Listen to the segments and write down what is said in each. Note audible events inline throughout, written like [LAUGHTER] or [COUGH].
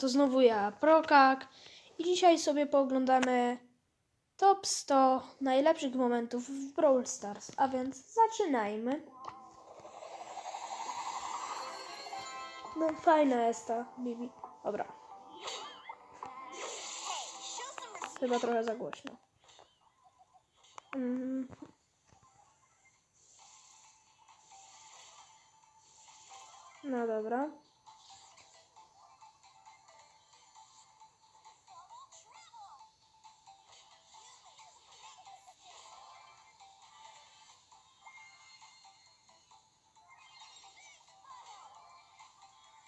to znowu ja, Prokak. I dzisiaj sobie pooglądamy top 100 najlepszych momentów w Brawl Stars. A więc zaczynajmy. No fajna jest ta Bibi. Dobra. Chyba trochę za głośno. Mm. No dobra.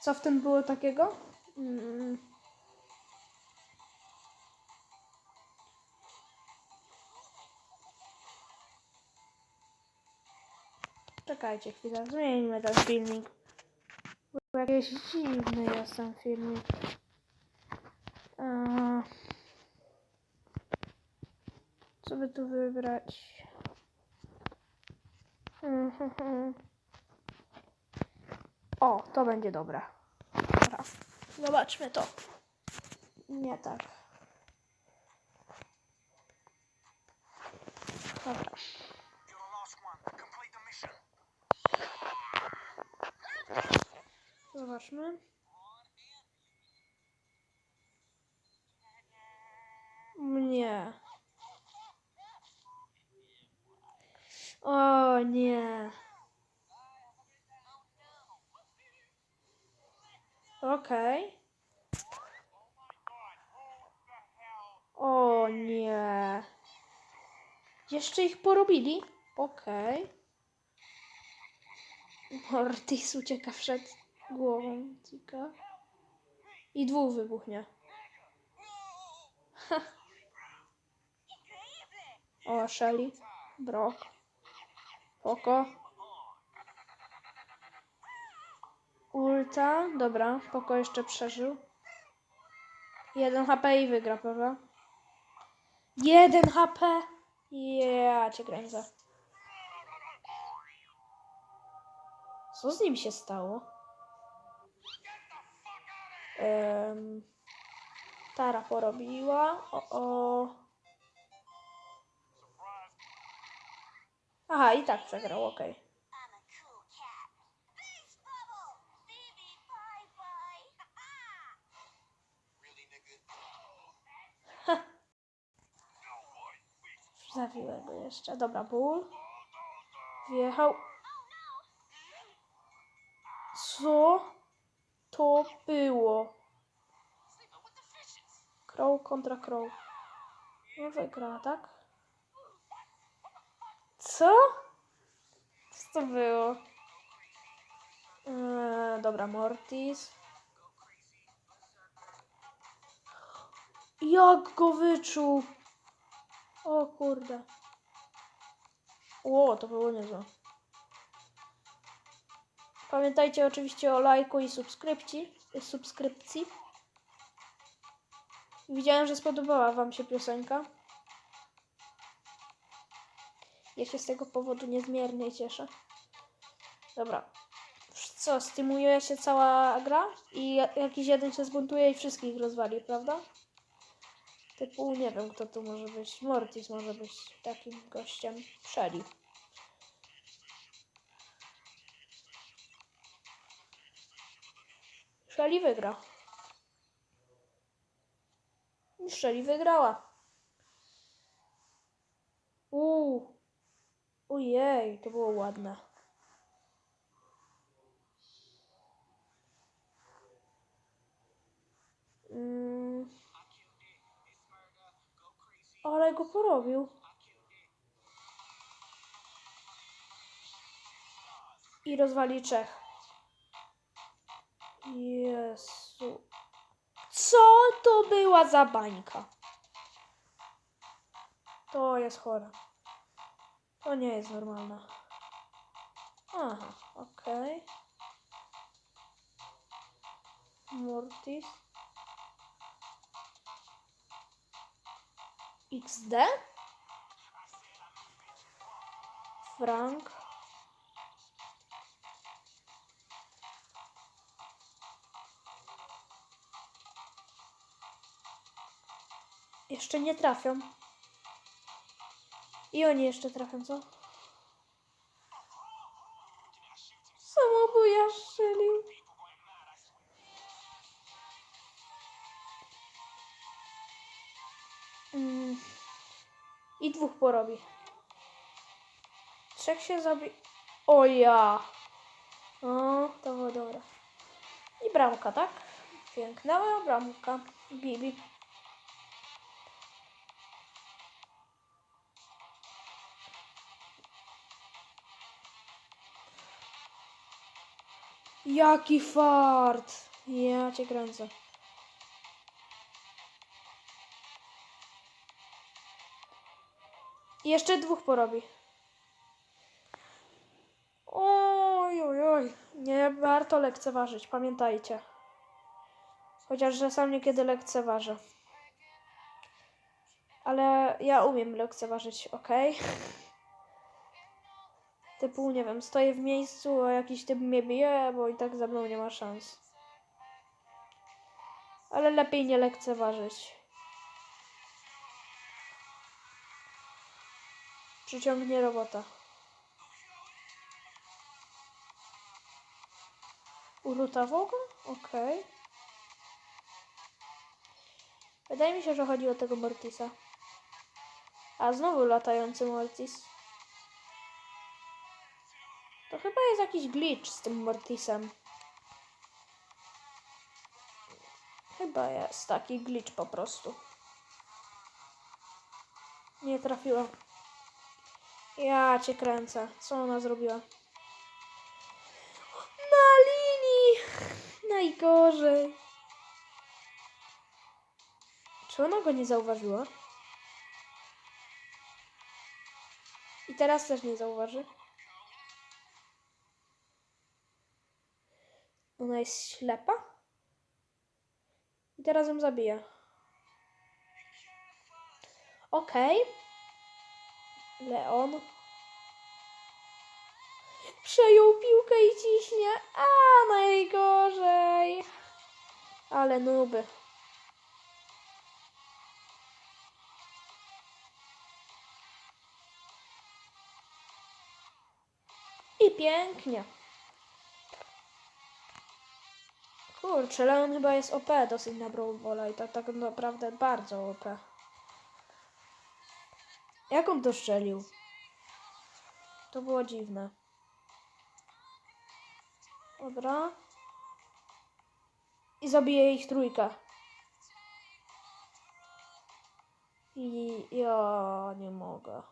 Co w tym było takiego? Mm. Czekajcie chwilę, zmieńmy ten filmik. Bo jakiś dziwny jest ten filmik. Eee, Co by tu wybrać? Mhm. [LAUGHS] O, to będzie dobre. Dobra. Zobaczmy to. Nie tak. Dobra. Zobaczmy. Nie. O nie. Okej. O nie. Jeszcze ich porobili? Okej. Mortis ucieka przed głową Cika. I dwóch wybuchnie. Ha. O, Shelly. Brock. Poko. Ulta. Dobra, Poko jeszcze przeżył. Jeden HP i wygra, prawda? Jeden HP! Ja cię kręcę. Co z nim się stało? Em, Tara porobiła. O, o. Aha, i tak przegrał, okej. I'm Zawiłem go jeszcze. Dobra, ból. Wjechał. Co to było? Crow kontra Crow. No wygra, tak? Co? Co to było? Eee, dobra, Mortis. Jak go wyczuł? O kurde. O, to było niezłe. Pamiętajcie oczywiście o lajku i subskrypcji. subskrypcji. Widziałem, że spodobała Wam się piosenka. Ja się z tego powodu niezmiernie cieszę. Dobra. Co, stymuje się cała gra? I ja- jakiś jeden się zbuntuje i wszystkich rozwali, prawda? Typu, nie wiem kto tu może być. Mortis może być takim gościem. Shelly. Shelly wygra. I Shelly wygrała. Uuu. Ojej, to było ładne. Ale go porobił. I rozwali Czech. Jezu. Co to była za bańka? To jest chore. To nie jest normalne. Aha, okej. Mortis. XD Frank Jeszcze nie trafią. I oni jeszcze trafią, co? I dwóch porobi. Trzech się zabi... O ja! O, to było dobre. I bramka, tak? Piękna bramka. Bibi. Jaki fart! Ja cię kręcę. Jeszcze dwóch porobi. Oj, oj, oj. Nie warto lekceważyć, pamiętajcie. Chociaż, że sam niekiedy lekceważę. Ale ja umiem lekceważyć, ok? [LAUGHS] Typu, nie wiem, stoję w miejscu, a jakiś typ mnie bije, bo i tak ze mną nie ma szans. Ale lepiej nie lekceważyć. Przyciągnie robota. Uruta w ogóle? Okej. Wydaje mi się, że chodzi o tego Mortisa. A znowu latający Mortis. To chyba jest jakiś glitch z tym Mortisem. Chyba jest taki glitch po prostu. Nie trafiła. Ja cię kręcę. Co ona zrobiła? Na linii! Najgorzej. Czy ona go nie zauważyła? I teraz też nie zauważy. Ona jest ślepa? I teraz ją zabija. Okej. Leon. Przejął piłkę i ciśnie. A, najgorzej. Ale nuby. I pięknie. Kurczę, Leon chyba jest OP dosyć na Brawl i to tak naprawdę bardzo OP. Jak on to strzelił? To było dziwne. Dobra. I zabije ich trójkę. I ja nie mogę.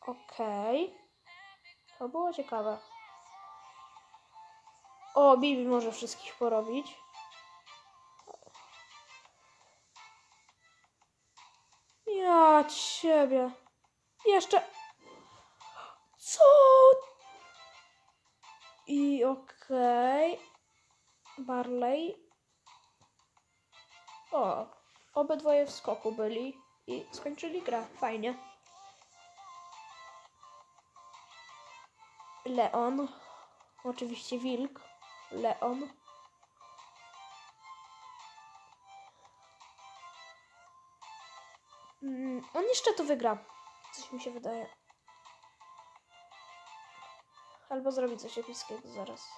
Okej. To było ciekawe. O, Bibi może wszystkich porobić. Ja ciebie. Jeszcze. Co? I okej. Barley. O, obydwoje w skoku byli i skończyli grę. Fajnie. Leon. Oczywiście wilk. Leon. Mm, on jeszcze to wygra. Coś mi się wydaje. Albo zrobi coś epickiego zaraz.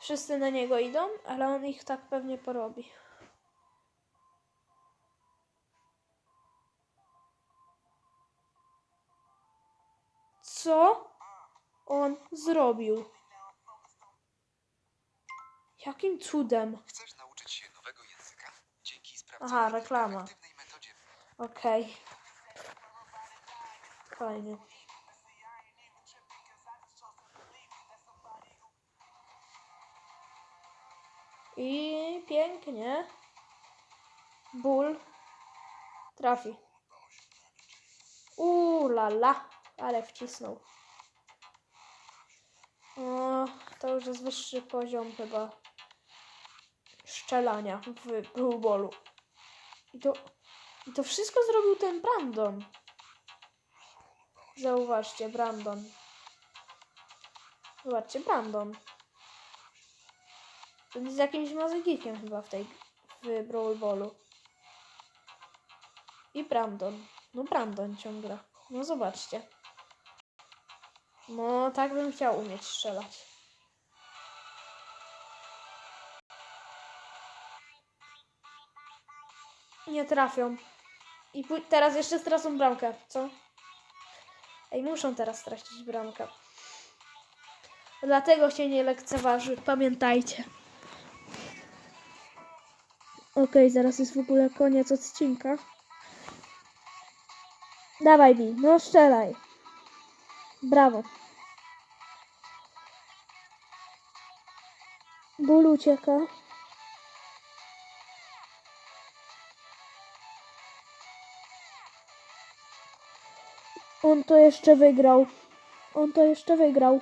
Wszyscy na niego idą, ale on ich tak pewnie porobi. Co on zrobił? Jakim cudem? Chcesz nauczyć się nowego języka? Dzięki Aha, reklama. Okej. Fajnie. I pięknie. Ból. Trafi. Uuu, la. Ale wcisnął. O, to już jest wyższy poziom chyba szczelania w Brawlballu. I to, I to wszystko zrobił ten Brandon. Zauważcie, Brandon. Zobaczcie, Brandon. To jest jakimś magikiem chyba w tej, w Brawl Ballu. I Brandon. No Brandon ciągle. No zobaczcie. No tak bym chciał umieć strzelać. Nie trafią. I teraz jeszcze stracą bramkę, co? Ej, muszą teraz stracić bramkę. Dlatego się nie lekceważy, pamiętajcie. Okej, zaraz jest w ogóle koniec odcinka. Dawaj mi, no strzelaj. Brawo. Ból ucieka. On to jeszcze wygrał. On to jeszcze wygrał.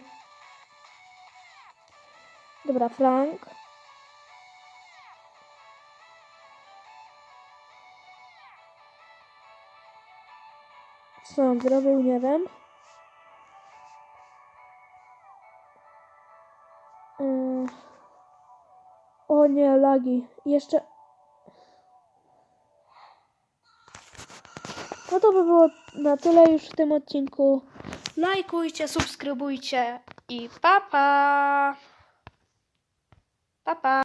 Dobra, Frank. Co on zrobił, nie wiem. Yy. O nie, lagi. Jeszcze. No to by było na tyle już w tym odcinku. Lajkujcie, subskrybujcie i pa pa! Pa pa!